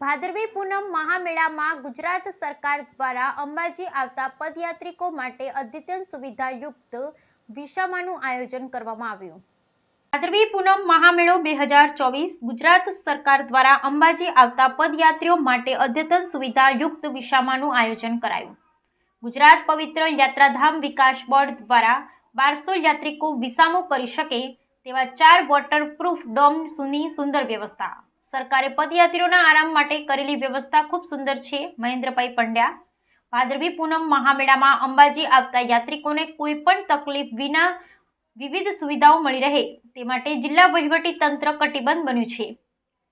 ભાદરવી પૂનમ મહામેળામાં ગુજરાત સરકાર દ્વારા અંબાજી આવતા પદયાત્રિકો માટે અદ્યતન સુવિધાયુક્ત વિસામાનું આયોજન કરવામાં આવ્યું. ભાદરવી પૂનમ મહામેળો બે હજાર ચોવીસ ગુજરાત સરકાર દ્વારા અંબાજી આવતા પદયાત્રીઓ માટે અદ્યતન સુવિધાયુક્ત વિસામાનું આયોજન કરાયું. ગુજરાત પવિત્ર યાત્રાધામ વિકાસ બોર્ડ દ્વારા બારસો યાત્રિકો વિસામો કરી શકે તેવા ચાર વોટરપ્રૂફ ડોમ સુની સુંદર વ્યવસ્થા. સરકારે પદયાત્રીઓના આરામ માટે કરેલી વ્યવસ્થા ખૂબ સુંદર છે. મહેન્દ્રભાઈ પંડ્યા ભાદરવી પૂનમ મહામેળામાં અંબાજી આવતા યાત્રિકોને કોઈ પણ તકલીફ વિના વિવિધ સુવિધાઓ મળી રહે તે માટે જિલ્લા વહીવટી તંત્ર કટિબદ્ધ બન્યું છે.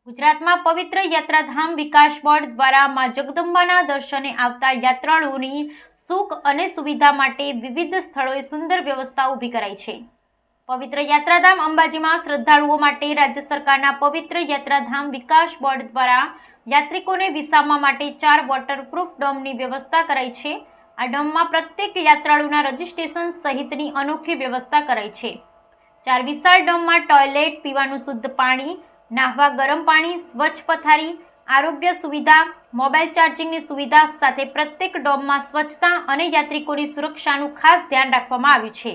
ગુજરાતમાં પવિત્ર યાત્રાધામ વિકાસ બોર્ડ દ્વારા માં જગદંબાના દર્શને આવતા યાત્રાળુઓની સુખ અને સુવિધા માટે વિવિધ સ્થળોએ સુંદર વ્યવસ્થા ઊભી કરાઈ છે. પવિત્ર યાત્રાધામ અંબાજીમાં શ્રદ્ધાળુઓ માટે રાજ્ય સરકારના પવિત્ર યાત્રાધામ વિકાસ બોર્ડ દ્વારા યાત્રિકોને વિસામવા માટે ચાર વોટરપ્રૂફ ડોમની વ્યવસ્થા કરાઈ છે. આ ડોમમાં પ્રત્યેક યાત્રાળુના રજિસ્ટ્રેશન સહિતની અનોખી વ્યવસ્થા કરાઈ છે. ચાર વિશાળ ડોમમાં ટોયલેટ, પીવાનું શુદ્ધ પાણી, નાહવા ગરમ પાણી, સ્વચ્છ પથારી, આરોગ્ય સુવિધા, મોબાઈલ ચાર્જિંગની સુવિધા સાથે પ્રત્યેક ડોમમાં સ્વચ્છતા અને યાત્રિકોની સુરક્ષાનું ખાસ ધ્યાન રાખવામાં આવ્યું છે.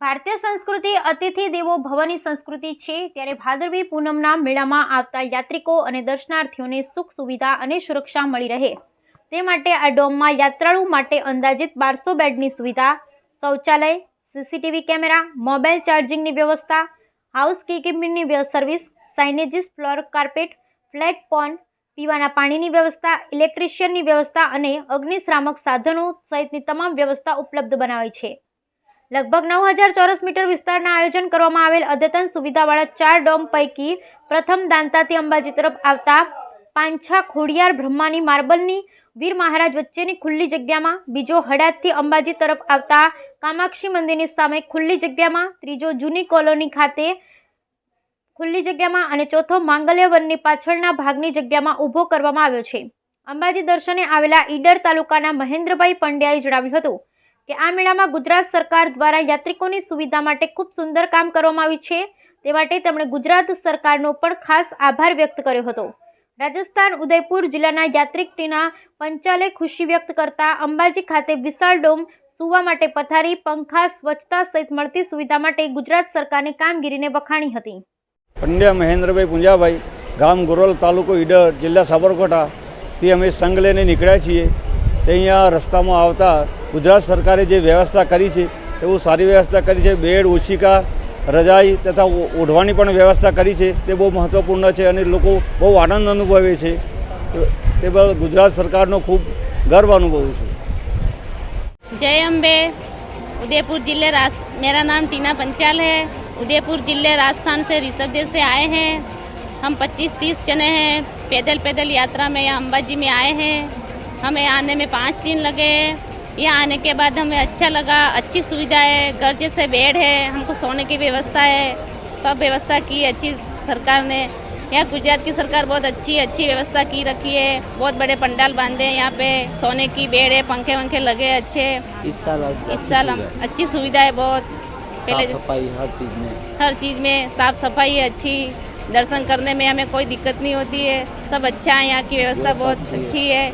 ભારતીય સંસ્કૃતિ અતિથિ દેવો ભવની સંસ્કૃતિ છે, ત્યારે ભાદરવી પૂનમના મેળામાં આવતા યાત્રિકો અને દર્શનાર્થીઓને સુખ સુવિધા અને સુરક્ષા મળી રહે. તે માટે આ ડોમમાં યાત્રાળુ માટે અંદાજિત બારસો બેડની સુવિધા, શૌચાલય, સીસીટીવી કેમેરા, મોબાઈલ ચાર્જિંગની વ્યવસ્થા, house કીપિંગની service, signages, floor carpet, flag pole, પીવાના પાણીની વ્યવસ્થા, ઇલેક્ટ્રિશિયનની વ્યવસ્થા અને અગ્નિશ્રામક સાધનો સહિતની તમામ વ્યવસ્થા ઉપલબ્ધ બનાવે છે. લગભગ નવ હજાર ચોરસ મીટર વિસ્તારના આયોજન કરવામાં આવેલ અદ્યતન સુવિધાવાળા ચાર ડોમ પૈકી પ્રથમ દાંતાથી અંબાજી તરફ આવતા પાંછા ખોડિયાર બ્રહ્માની માર્બલની વીર મહારાજ વચ્ચેની ખુલ્લી જગ્યામાં, બીજો હડાદથી અંબાજી તરફ આવતા કામાક્ષી મંદિરની સામે ખુલ્લી જગ્યામાં, ત્રીજો જૂની કોલોની ખાતે ખુલ્લી જગ્યામાં અને ચોથો માંગલ્ય વનની પાછળના ભાગની જગ્યામાં ઊભો કરવામાં આવ્યો છે. અંબાજી દર્શને આવેલા ઈડર તાલુકાના મહેન્દ્રભાઈ પંડ્યાએ જણાવ્યું હતું કે આ મેળામાં ગુજરાત સરકાર દ્વારા યાત્રિકોની સુવિધા માટે ખૂબ સુંદર કામ કરવામાં આવ્યું છે. તે માટે તેમણે ગુજરાત સરકારનો પણ ખાસ આભાર વ્યક્ત કર્યો હતો. રાજસ્થાન ઉદયપુર જિલ્લાના યાત્રિક ટીના પંચાલે ખુશી વ્યક્ત કરતા અંબાજી ખાતે વિશાળ ડોમ સુવા માટે પથારી, પંખા, સ્વચ્છતા સહિત મળતી સુવિધા માટે ગુજરાત સરકારની કામગીરીને વખાણી હતી. પંડ્યા મહેન્દ્રભાઈ પુંજાભાઈ, ગામ ગોરલ તાલુકો ઈડર, જિલ્લા સાબરકાંઠાથી અમે સંઘ લઈને નીકળ્યા છીએ. અહીંયા રસ્તામાં આવતા ગુજરાત સરકારે જે વ્યવસ્થા કરી છે તે બહુ સારી વ્યવસ્થા કરી છે બેડ ઓછીકા રજાઈ તથા ઓ- ઓઢવાની પણ વ્યવસ્થા કરી છે તે બહુ મહત્ત્વપૂર્ણ છે અને લોકો બહુ આનંદ અનુભવે છે તો તે બદલ ગુજરાત સરકારનો ખૂબ ગર્વ અનુભવું છું जय अम्बे उदयपुर जिले रास मेरा नाम टीना पंचाल है उदयपुर जिले राजस्थान से ऋषभ देव से आए हैं हम 25-30 जने हैं पैदल पैदल यात्रा में यहाँ अम्बाजी में आए हैं हमें आने में पाँच दिन लगे यहाँ आने के बाद हमें अच्छा लगा अच्छी सुविधा है घर जैसे बेड है हमको सोने की व्यवस्था है सब व्यवस्था की अच्छी सरकार ने यहाँ गुजरात की सरकार बहुत अच्छी अच्छी व्यवस्था की रखी है बहुत बड़े पंडाल बांधे हैं यहाँ पे सोने की बेड है पंखे वंखे लगे अच्छे। इस साल इस साल हम अच्छी सुविधा है बहुत। पहले सफ़ाई हर चीज़ में। हर चीज़ में साफ़ सफ़ाई है अच्छी दर्शन करने में हमें कोई दिक्कत नहीं होती है सब अच्छा है यहाँ की व्यवस्था बहुत अच्छी है।